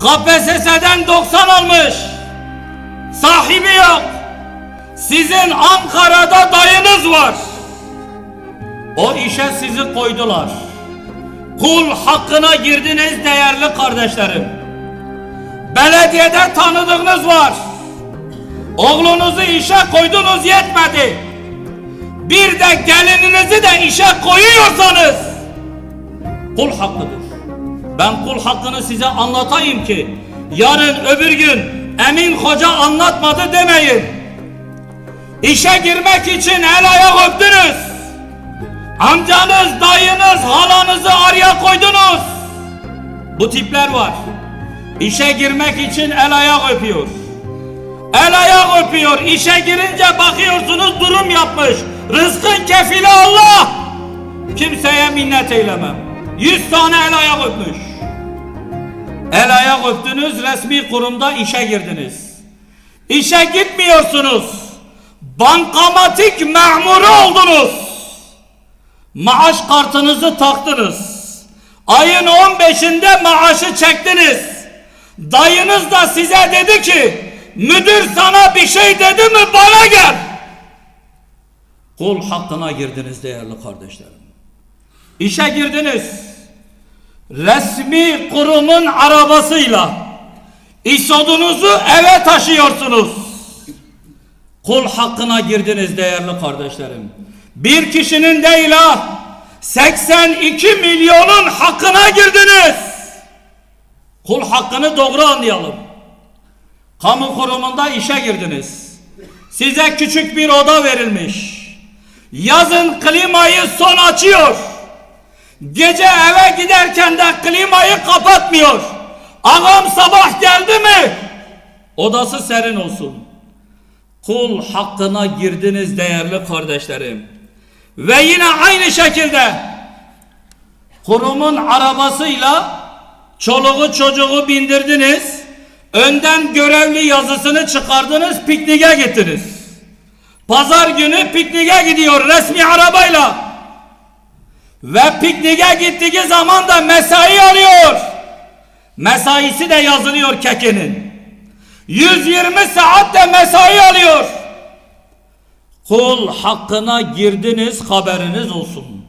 KPSS'den 90 almış. Sahibi yok. Sizin Ankara'da dayınız var. O işe sizi koydular. Kul hakkına girdiniz değerli kardeşlerim. Belediyede tanıdığınız var. Oğlunuzu işe koydunuz yetmedi. Bir de gelininizi de işe koyuyorsanız kul hakkıdır. Ben kul hakkını size anlatayım ki yarın öbür gün Emin Hoca anlatmadı demeyin. İşe girmek için el ayak öptünüz. Amcanız, dayınız, halanızı araya koydunuz. Bu tipler var. İşe girmek için el ayak öpüyor. El ayak öpüyor. İşe girince bakıyorsunuz durum yapmış. Rızkın kefili Allah. Kimseye minnet eylemem. Yüz tane el ayak öpmüş. El ayak öptünüz, resmi kurumda işe girdiniz. İşe gitmiyorsunuz. Bankamatik memuru oldunuz. Maaş kartınızı taktınız. Ayın 15'inde maaşı çektiniz. Dayınız da size dedi ki müdür sana bir şey dedi mi bana gel. Kul hakkına girdiniz değerli kardeşlerim. İşe girdiniz. Resmi kurumun arabasıyla İsodunuzu eve taşıyorsunuz. Kul hakkına girdiniz değerli kardeşlerim. Bir kişinin değil ha 82 milyonun hakkına girdiniz. Kul hakkını doğru anlayalım. Kamu kurumunda işe girdiniz. Size küçük bir oda verilmiş. Yazın klimayı son açıyor. Gece eve giderken de klimayı kapatmıyor. Ağam sabah geldi mi? Odası serin olsun. Kul hakkına girdiniz değerli kardeşlerim. Ve yine aynı şekilde kurumun arabasıyla çoluğu çocuğu bindirdiniz. Önden görevli yazısını çıkardınız pikniğe gittiniz. Pazar günü pikniğe gidiyor resmi arabayla. Ve pikniğe gittiği zaman da mesai alıyor. Mesaisi de yazılıyor kekenin. 120 saat de mesai alıyor. Kul hakkına girdiniz haberiniz olsun.